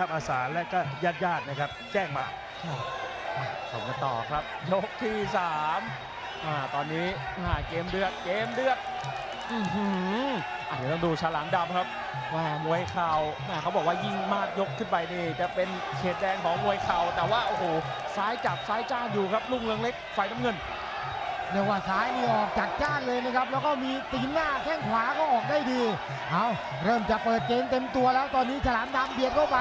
ครับอาสาและก็ญาติญาติๆนะครับ แจ้งมาส่งกันต่อครับ ยกที่สามอ่าตอนนี้อ่าเกมเดือดเกมเดือดอื้อหืออะเดี๋ยวต้องดูฉลามดำครับว่ามวยเข่าแหม่เขาบอกว่ายิ่งมากยกขึ้นไปนี่จะเป็นเขตแดงของมวยเข่าแต่ว่าโอ้โหซ้ายจับซ้ายจ้าอยู่ครับลุงเรืองเล็กฝ่ายน้ำเงิน เรียกว่าซ้ายนี่ออกจัดจ้านเลยนะครับ แล้วก็มีตีนหน้าแข้งขวาก็ออกได้ดี เอาเริ่มจะเปิดเกมเต็มตัวแล้วตอนนี้ฉลามดำเบียดเข้าไป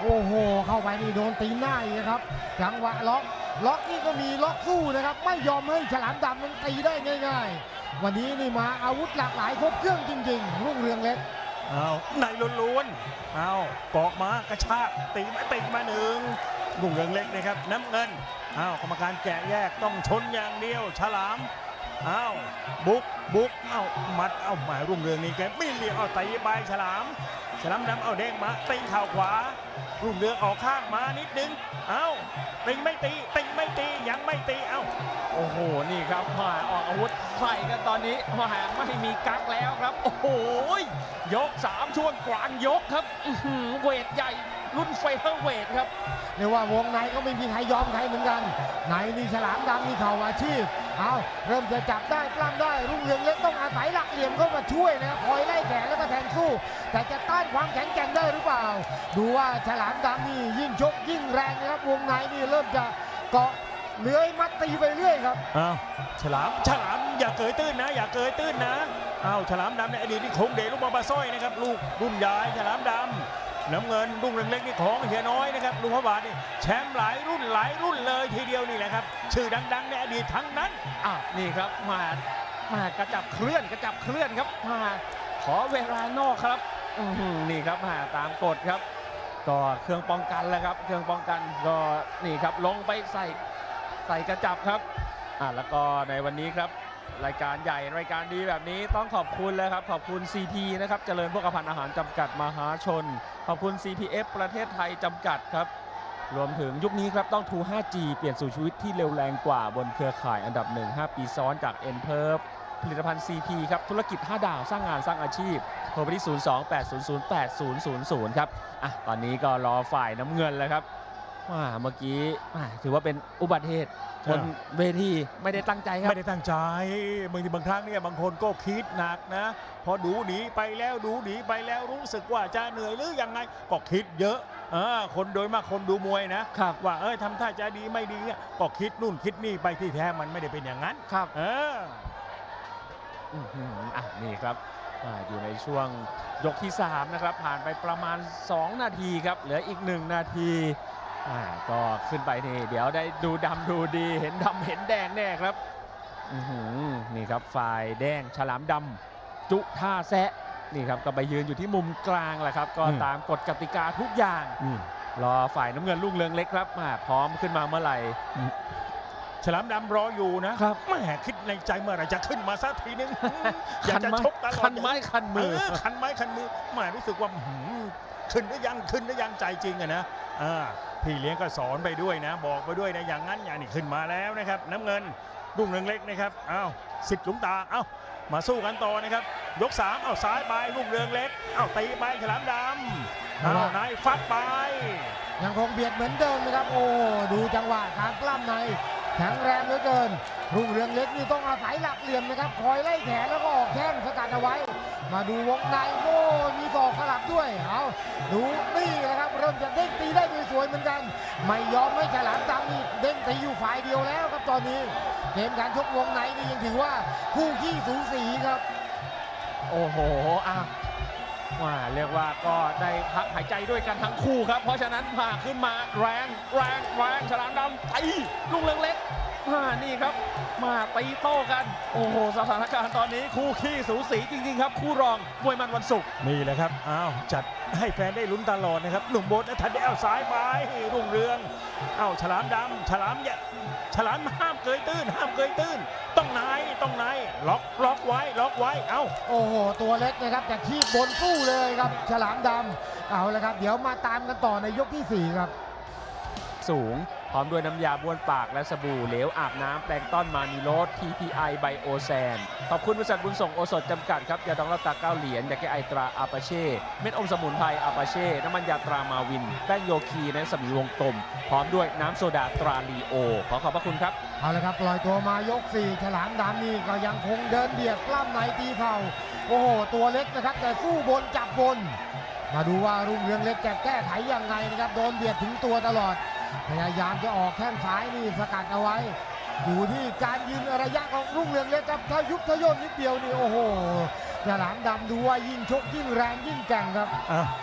โอ้โห เข้าไปนี่โดนตีนหน้าอีกครับ จังหวะล็อก ล็อกนี่ก็มีล็อกสู้นะครับ ไม่ยอมให้ฉลามดำมันตีได้ง่าย ๆ วันนี้นี่มาอาวุธหลากหลายครบเครื่องจริงๆรุ่งเรืองเล็กเอาในล้วนๆเอากอกมากระชากตีมาตีมาหนึ่งรุ่งเรืองเล็กนะครับ น้ำเงิน อ้าวกรรมการแกะแยกต้องชนอย่างเดียว ฉลาม อาบุกบุกเอามัดเอาหมายรุ่งเรืองนี่แกไม่เลียเอาตีใบฉลาม ฉลามดำเอาเด้งมาตีเข่าขวา รุ่งเรืองออกข้างมานิดนึงเอาตีไม่ตีตีไม่ตียังไม่ตีเอาโอ้โหนี่ครับมาออกอาวุธใส่กันตอนนี้มาไม่มีกักแล้วครับ โอ้โหยก3ช่วงกลางยกครับอื้อหือเวทใหญ่รุ่นเฟเธอร์เวทครับเรียกว่าวงในก็ไม่มีใครยอมใครเหมือนกันในนี่ฉลามดำนี่เข่าอาชีพ เอาเริ่มจะจับได้ปล้ำได้รุ่งเรืองเล็กต้องอาศัยหลักเหลี่ยมเข้ามาช่วยนะคอยไล่แขนแล้วก็แทงสู้ แต่จะต้านความแข็งแกร่งได้หรือเปล่า ดูว่าฉลามดำนี่ยิ่งชกยิ่งแรงนะครับวงในนี่เริ่มจะเกาะเลื้อยมัดตีไปเรื่อยครับอ้าวฉลามฉลามอย่าเกยตื้นนะ อย่าเกยตื้นนะอ้าวฉลามดำในอดีตนี่คงเดชลูกบาบาสร้อยนะครับลูกรุ่นใหญ่ฉลามดำ น้ำเงินรุ่งเรืองเล็กนี่ของเฮียน้อยนะครับลุงพระบาทนี่แชมป์หลายรุ่นหลายรุ่นเลยทีเดียวนี่แหละครับ ชื่อดังๆในอดีตทั้งนั้นอะนี่ครับมามากระจับเคลื่อนกระจับเคลื่อนครับมาขอเวลานอกครับนี่ครับมาตามกฎครับ ก็เครื่องป้องกันแล้วครับ เครื่องป้องกันก็นี่ครับลงไปใส่ใส่กระจับครับอะแล้วก็ในวันนี้ครับ รายการใหญ่รายการดีแบบนี้ต้องขอบคุณแล้วครับ ขอบคุณ CP นะครับเจริญพกพันธ์อาหารจำกัดมหาชน ขอบคุณ CPF ประเทศไทยจำกัดครับ รวมถึงยุคนี้ครับต้อง True 5G เปลี่ยนสู่ชีวิตที่เร็วแรงกว่าบนเครือข่ายอันดับ 1 5 ปีซ้อนจาก n p e r f ผลิตภัณฑ์ CP ครับ ธุรกิจ 5 ดาวสร้างงานสร้างอาชีพโทรไปที่ 028008000 ครับอะตอนนี้ก็รอฝ่ายน้ำเงินแล้วครับ ว่าเมื่อกี้อะถือว่าเป็นอุบัติเหตุบนเวทีไม่ได้ตั้งใจครับ ไม่ได้ตั้งใจบางทีบางครั้งเนี่ยบางคนก็คิดหนักนะ พอดูหนีไปแล้วดูหนีไปแล้วรู้สึกว่าจะเหนื่อยหรือยังไงก็คิดเยอะอ่าคนโดยมากคนดูมวยนะครับว่าเอ้ยทำท่าจะดีไม่ดีเนี่ยก็คิดนู่นคิดนี่ไปที่แท้มันไม่ได้เป็นอย่างนั้นครับ เอออื้อหืออะนี่ครับอ่าอยู่ในช่วงยกที่ 3 นะครับ ผ่านไปประมาณ 2 นาทีครับ เหลืออีก 1 นาที อ่าก็ขึ้นไปนี่เดี๋ยวได้ดูดำดูดีเห็นดำเห็นแดงแน่ครับอื้อหือนี่ครับฝ่ายแดงฉลามดำจุท่าแซะนี่ครับก็ไปยืนอยู่ที่มุมกลางแหละครับ ก็อืมตามกฎกติกาทุกอย่างอืมรอฝ่ายน้ำเงินลูกเรืองเล็กครับมาพร้อมขึ้นมาเมื่อไหร่ฉลามดำรออยู่นะครับแหม่คิดในใจเมื่อไหรจะขึ้นมาสักทีนึงอยากจะชกตลอดคันไม้คันมือเคันไม้คันมือแหม่รู้สึกว่าหืม ขึ้นหรือยังขึ้นหรือยังใจจริงอะนะอ่าพี่เลี้ยงก็สอนไปด้วยนะ บอกไปด้วยนะอย่างนั้นอย่างนี้ขึ้นมาแล้วนะครับ น้ำเงินรุ่งเรืองเล็กนะครับอ้าวสิทธิ์หลุงตาเอ้ามาสู้กันต่อนะครับ ยกสามเอาซ้ายไปรุ่งเรืองเล็กเอาตีไปฉลามดำเอานายฟัดไปยังคงเบียดเหมือนเดิมนะครับ โอ้ดูจังหวะการปล้ำใน แข็งแรงเหลือเกินรุ่งเรืองเล็กนี่ต้องอาศัยหลักเหลี่ยมนะครับคอยไล่แขนแล้วก็ออกแข้งสกัดเอาไว้ มาดูวงในโอ้มีศอกสลับด้วยเอาดูนี่แหละครับเริ่มจะเด้งตีได้สวยๆเหมือนกัน ไม่ยอมไม่ฉลามดำนี่เด้งตีอยู่ฝ่ายเดียวแล้วครับตอนนี้เกมการชกวงในนี่ยังถือว่าคู่ขี้สูสีครับ โอ้โหอะว่าเรียกว่าก็ได้พักหายใจด้วยกันทั้งคู่ครับ เพราะฉะนั้นผ่าขึ้นมาแรงแรงแรงฉลามดำตีลุงเรืองเล็ก มาตีโต้กัน โอ้โห สถานการณ์ตอนนี้คู่ขี้สูสีจริงๆครับ คู่รองมวยมันวันศุกร์นี่แหละครับ อ้าว จัดให้แฟนได้ลุ้นตลอดนะครับ หนุ่มโบททันได้เอาซ้ายไปรุ่งเรือง เอ้าฉลามดำฉลามอย่าฉลามห้ามเกยตื้น ห้ามเกยตื้น ต้องไหนต้องไหนล็อกล็อกไว้ล็อกไว้ เอ้า โอ้โห ตัวเล็กนะครับ แต่ขี้บนสู้เลยครับ ฉลามดำเอาละครับ เดี๋ยวมาตามกันต่อในยกที่ 4 ครับ สูง พร้อมด้วยน้ำยาบ้วนปากและสบู่เหลวอาบน้ำแปรงต้อนมานิโรธ TPI ไบโอแซน ขอบคุณบริษัทบุญส่งโอสถจำกัดครับยาดองรับตาเก้าเหรียญยาแก้ไอตราอาปาเช่ เม็ดอมสมุนไพรอาปาเช่ น้ำมันยาตรามาวิน แป้งโยคีและสมีวงกลม พร้อมด้วยน้ำโซดาตราลีโอ ขอขอบพระคุณครับ เอาละครับปล่อยตัวมายก 4 ฉลามดำนี่ก็ยังคงเดินเบียดกล้ามในตีเข่า โอ้โห ตัวเล็กนะครับ แต่สู้บนจับบน มาดูว่ารุ่งเรืองเล็กจะแก้ไขยังไงนะครับ โดนเบียดถึงตัวตลอด พยายามจะออกแข้งซ้ายนี่สกัดเอาไว้ อยู่ที่การยืนระยะของรุ่งเรืองเล็กครับถ้ายุบทะโยนนิดเดียวนี่โอ้โหฉลามดำดูว่ายิ่งชกยิ่งแรงยิ่งแกร่งครับ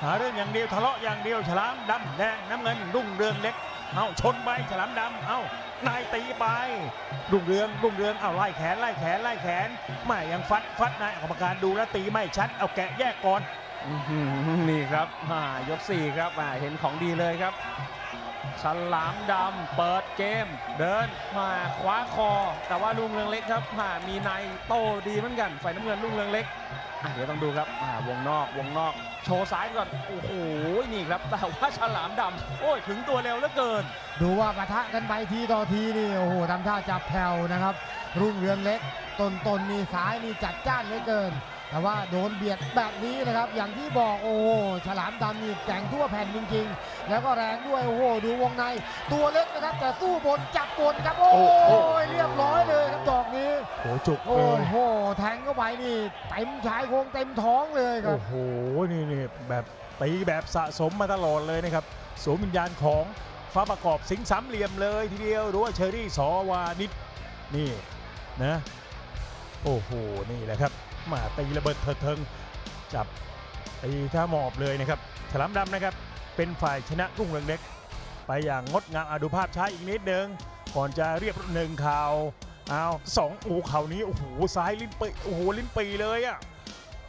หาเรื่องอย่างเดียวทะเลาะอย่างเดียวฉลามดำแดงน้ำเงินรุ่งเรืองเล็กเอาชนไปฉลามดำเอานายตีไปรุ่งเรืองรุ่งเรืองเอาไล่แขนไล่แขนไล่แขนไม่ยังฟัดฟัดนายกรรมการดูแลตีไม่ชัดเอาแกะแยกก่อนนี่ครับอ่ายก4ครับอ่าเห็นของดีเลยครับ ฉลามดำเปิดเกม เดินมาคว้าคอ แต่ว่าลุงเรืองเล็กครับอ่ามีในโตดีเหมือนกันฝ่ายน้ำเงินลุงเรืองเล็กเดี๋ยวต้องดูครับอ่าวงนอกวงนอก โชว์ซ้ายก่อนโอ้โหนี่ครับแต่ว่าฉลามดำโอ้ยถึงตัวเร็วเหลือเกิน ดูว่าปะทะกันไปทีต่อทีนี่โอ้โหทำท่าจับแผ่วนะครับ รุ่งเรืองเล็กตนตนๆนี่ซ้ายนี่จัดจ้านเหลือเกิน แต่ว่าโดนเบียดแบบนี้นะครับ อย่างที่บอกโอ้โหฉลามดำนี่แกร่งทั่วแผ่นจริงๆ แล้วก็แรงด้วยโอ้โหดูวงใน ตัวเล็กนะครับ แต่สู้บนจับบนครับ โอ้โอ้โหยเรียบร้อยเลยครับดอกนี้โอ้จุกโอ้เลยโหแทงเข้าไปนี่เต็มชายโครงเต็มท้องเลยครัโอ้บโหนี่นี่แบบตีแบบสะสมมาตลอดเลยนะครับสวมวิญญาณของฟ้าประกอบสิงห์สามเหลี่ยมเลยทีเดียวหรือว่าเชอรี่สอวานิดนี่นะโอ้โหนี่แหละครับ มาตีระเบิดเถิดเทิงจับตีท่าหมอบเลยนะครับ ฉลามดำนะครับ เป็นฝ่ายชนะรุ่งเรืองเล็ก ไปอย่างงดงามอดูภาพช้าอีกนิดนึงก่อนจะเรียบหนึ่งข่าวเอาสองโอ้เข่านี้โอ้โหซ้ายลิ้นปีโอ้โหลิ้นปีเลยอะ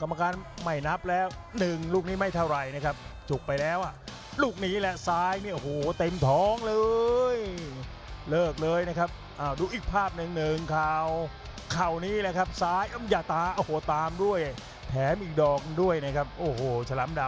กรรมการไม่นับแล้วหนึ่งลูกนี้ไม่เท่าไหร่นะครับ จุกไปแล้วอะลูกนี้แหละซ้ายเนี่ยโอ้โหเต็มท้องเลย เลิกเลยนะครับอ้าวดูอีกภาพหนึ่งหนึ่งข่าว ข่านี้แหละครับ ซ้ายอ้ำอย่าตาโอ้โหตามด้วย แถมอีกดอกด้วยนะครับ โอ้โห ฉลามดำ